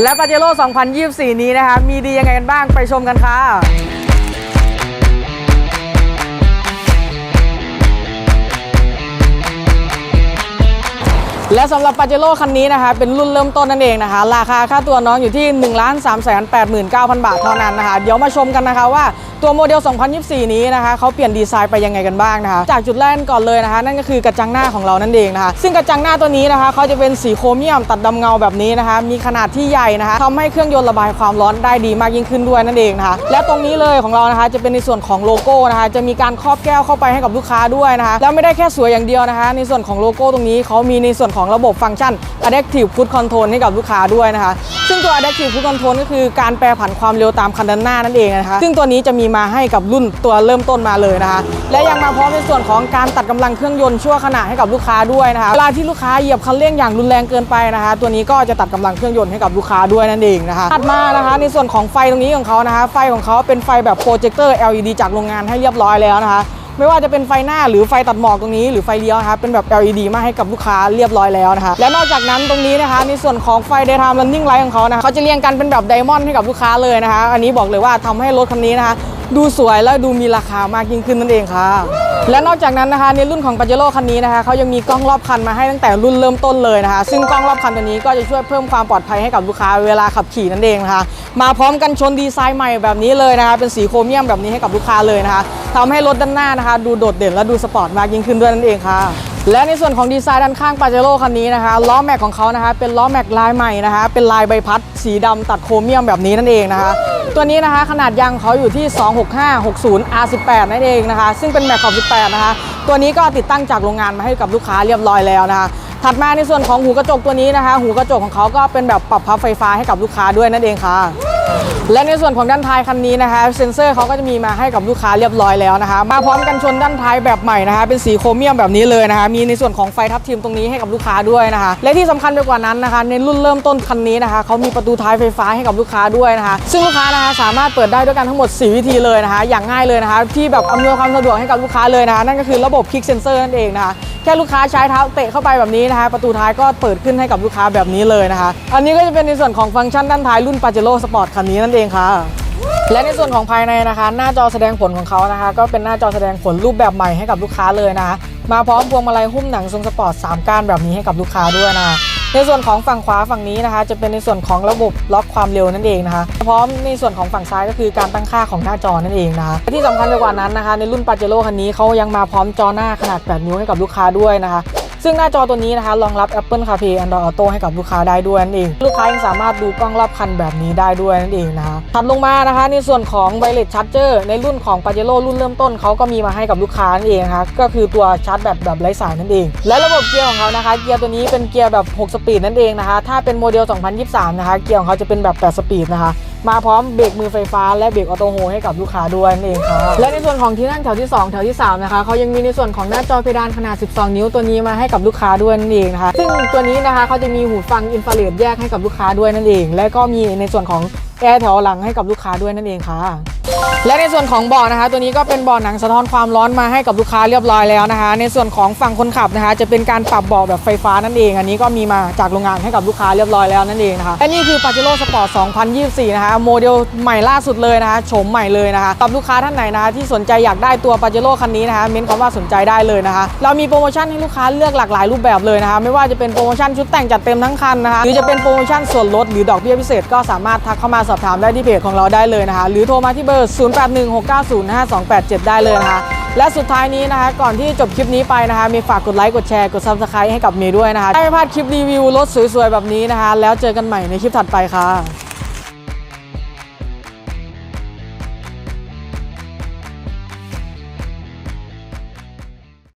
และปาเจโร่2024 นี้นะคะ มีดียังไงกันบ้างไปชมกันค่ะ และสำหรับปาเจโร่คันนี้นะคะเป็นรุ่นเริ่มต้นนั่นเองนะคะ ราคาค่าตัวน้องอยู่ที่ 1 3 8 9 0 0 0 บาทเท่านั้นนะคะ เดี๋ยวมาชมกันนะคะว่าตัวโมเดล 2024 นี้นะคะเขาเปลี่ยนดีไซน์ไปยังไงกันบ้างนะคะ จากจุดแรกก่อนเลยนะคะ นั่นก็คือกระจังหน้าของเรานั่นเองนะคะ ซึ่งกระจังหน้าตัวนี้นะคะเขาจะเป็นสีโครเมียมตัดดำเงาแบบนี้นะคะ มีขนาดที่ใหญ่นะคะทำให้เครื่องยนต์ระบายความร้อนได้ดีมากยิ่งขึ้นด้วยนั่นเองนะคะ และตรงนี้เลยของเรานะคะจะเป็นในส่วนของโลโก้นะคะจะมีการครอบแก้วเข้าไปให้กับลูกค้าด้วยนะคะแล้วไม่ได้แค่สวยอย่างเดียวนะคะ ในส่วนของโลโก้ตรงนี้เขามีในส่วนของระบบฟังก์ชัน Adaptive Cruise Control ให้กับลูกค้าด้วยนะคะ ซึ่งตัว Adaptive Cruise Control ก็คือการแปรผันความเร็วตามคันด้านหน้านั่นเองนะคะ ซึ่งตัวนี้จะมีมาให้กับรุ่นตัวเริ่มต้นมาเลยนะคะ และยังมาพร้อมในส่วนของการตัดกำลังเครื่องยนต์ชั่วขณะให้กับลูกค้าด้วยนะคะ เวลาที่ลูกค้าเหยียบคันเร่งอย่างรุนแรงเกินไปนะคะ ตัวนี้ก็จะตัดกำลังเครื่องยนต์ให้กับลูกค้าด้วยนั่นเองนะคะ ถัดมานะคะในส่วนของไฟตรงนี้ของเขานะคะ ไฟของเขาเป็นไฟแบบโปรเจคเตอร์ LED จากโรงงานให้เรียบร้อยแล้วนะคะ ไม่ว่าจะเป็นไฟหน้าหรือไฟตัดหมอกตรงนี้หรือไฟเลี้ยวนะคะเป็นแบบ LED มาให้กับลูกค้าเรียบร้อยแล้วนะคะและนอกจากนั้นตรงนี้นะคะในส่วนของไฟ daytime running light ของเขานะคะเขาจะเรียงกันเป็นแบบไดมอนด์ให้กับลูกค้าเลยนะคะ อันนี้บอกเลยว่าทำให้รถคันนี้นะคะ ดูสวยและดูมีราคามากยิ่งขึ้นนั่นเองค่ะ และนอกจากนั้นนะคะในรุ่นของ p a j e r o คันนี้นะคะเขายังมีกล้องรอบคันมาให้ตั้งแต่รุ่นเริ่มต้นเลยนะคะ ซึ่งกล้องรอบคันตัวนี้ก็จะช่วยเพิ่มความปลอดภัยให้กับลูกค้าเวลาขับขี่นั่นเองนะคะมาพร้อมกันชนดีไซน์ใหม่แบบนี้เลยนะคะเป็นสีโครเมียมแบบนี้ให้กับลูกค้าเลยนะคะทำให้รถด้านหน้านะคะ ดูโดดเด่นและดูสปอร์ตมากยิ่งขึ้นด้วยนั่นเองค่ะ และในส่วนของดีไซน์ด้านข้างปาเจโร่คันนี้นะคะล้อแม็กของเขานะคะเป็นล้อแม็กลายใหม่นะคะเป็นลายใบพัด สีดำตัดโครเมียมแบบนี้นั่นเองนะคะ ตัวนี้นะคะขนาดยางเขาอยู่ที่ 26560 R18 นั่นเองนะคะ ซึ่งเป็นแม็กขอบ18 นะคะ ตัวนี้ก็ติดตั้งจากโรงงานมาให้กับลูกค้าเรียบร้อยแล้วนะคะถัดมาในส่วนของหูกระจกตัวนี้นะคะ หูกระจกของเขาก็เป็นแบบปรับพับไฟฟ้าให้กับลูกค้าด้วยนั่นเองค่ะ และในส่วนของด้านท้ายคันนี้นะคะเซนเซอร์เขาก็จะมีมาให้กับลูกค้าเรียบร้อยแล้วนะคะ มาพร้อมกันชนด้านท้ายแบบใหม่นะคะเป็นสีโครเมียมแบบนี้เลยนะคะ มีในส่วนของไฟทับทิมตรงนี้ให้กับลูกค้าด้วยนะคะ และที่สำคัญไปกว่านั้นนะคะ ในรุ่นเริ่มต้นคันนี้นะคะเขามีประตูท้ายไฟฟ้าให้กับลูกค้าด้วยนะคะ ซึ่งลูกค้านะคะสามารถเปิดได้ด้วยกันทั้งหมด 4 วิธีเลยนะคะ อย่างง่ายเลยนะคะ ที่แบบอำนวยความสะดวกให้กับลูกค้าเลยนะคะ นั่นก็คือระบบคลิกเซนเซอร์นั่นเองนะคะแค่ลูกค้าใช้เท้าเตะเข้าไปแบบนี้นะคะ ประตูท้ายก็เปิดขึ้นให้กับลูกค้าแบบนี้เลยนะคะ อันนี้ก็จะเป็นในส่วนของฟังก์ชันด้านท้ายรุ่น Pajero Sport คันนี้นั่นเองค่ะ และในส่วนของภายในนะคะ หน้าจอแสดงผลของเขานะคะ ก็เป็นหน้าจอแสดงผลรูปแบบใหม่ให้กับลูกค้าเลยนะคะมาพร้อมพวงมาลัยหุ้มหนังทรงสปอร์ต3ก้านแบบนี้ให้กับลูกค้าด้วยนะคะในส่วนของฝั่งขวาฝั่งนี้นะคะ จะเป็นในส่วนของระบบล็อกความเร็วนั่นเองนะคะพร้อมในส่วนของฝั่งซ้ายก็คือการตั้งค่าของหน้าจอนั่นเองนะคะที่สำคัญไปกว่านั้นนะคะ ในรุ่นปาเจโร่คันนี้เขายังมาพร้อมจอหน้าขนาด 8 นิ้วให้กับลูกค้าด้วยนะคะ ซึ่งหน้าจอตัวนี้นะคะรองรับ Apple CarPlay Android Auto ให้กับลูกค้าได้ด้วยนั่นเอง ลูกค้ายังสามารถดูกล้องรอบคันแบบนี้ได้ด้วยนั่นเองนะคะถัดลงมานะคะในส่วนของ Wireless Charger ในรุ่นของ Pajero รุ่นเริ่มต้นเขาก็มีมาให้กับลูกค้านั่นเองนะคะก็คือตัวชาร์จแบตแบบไร้สายนั่นเอง และระบบเกียร์ของเขานะคะ เกียร์ตัวนี้เป็นเกียร์แบบ 6 สปีดนั่นเองนะคะถ้าเป็นโมเดล 2023 นะคะเกียร์ของเขาจะเป็นแบบ 8 สปีดนะคะ มาพร้อมเบรกมือไฟฟ้าและเบรกออโต้โฮให้กับลูกค้าด้วยนั่นเองครับและในส่วนของที่นั่งแถวที่ 2 แถวที่ 3 นะคะเขายังมีในส่วนของหน้าจอเพดานขนาด 12 นิ้วตัวนี้มาให้กับลูกค้าด้วยนั่นเองนะคะซึ่งตัวนี้นะคะเขาจะมีหูฟังอินฟราเรดแยกให้กับลูกค้าด้วยนั่นเอง และก็มีในส่วนของแอร์แถวหลังให้กับลูกค้าด้วยนั่นเองค่ะ และในส่วนของเบาะนะคะ ตัวนี้ก็เป็นเบาะหนังสะท้อนความร้อนมาให้กับลูกค้าเรียบร้อยแล้วนะคะ ในส่วนของฝั่งคนขับนะคะ จะเป็นการปรับเบาะแบบไฟฟ้านั่นเอง อันนี้ก็มีมาจากโรงงานให้กับลูกค้าเรียบร้อยแล้วนั่นเองนะคะและนี่คือ Pajero Sport 2024 นะคะโมเดลใหม่ล่าสุดเลยนะคะโฉมใหม่เลยนะคะกับลูกค้าท่านไหนนะคะที่สนใจอยากได้ตัว Pajero คันนี้นะคะเม้นคำว่าสนใจได้เลยนะคะเรามีโปรโมชั่นให้ลูกค้าเลือกหลากหลายรูปแบบเลยนะคะไม่ว่าจะเป็นโปรโมชั่นชุดแต่งจัดเต็มทั้งคันนะคะหรือจะเป็นโปรโมชั่นส่วนลดหรือดอกเบี้ยพิเศษก็สามารถทักเข้ามาสอบถามได้ที่เพจของเราได้เลยนะคะหรือโทรมาที่เบอร์0816905287 ได้เลยนะคะ และสุดท้ายนี้นะคะ ก่อนที่จบคลิปนี้ไปนะคะ มีฝากกดไลค์กดแชร์กด subscribe ให้กับเมย์ด้วยนะคะได้ไม่พลาดคลิปรีวิวรถสวยๆแบบนี้นะคะ แล้วเจอกันใหม่ในคลิปถัดไปค่ะ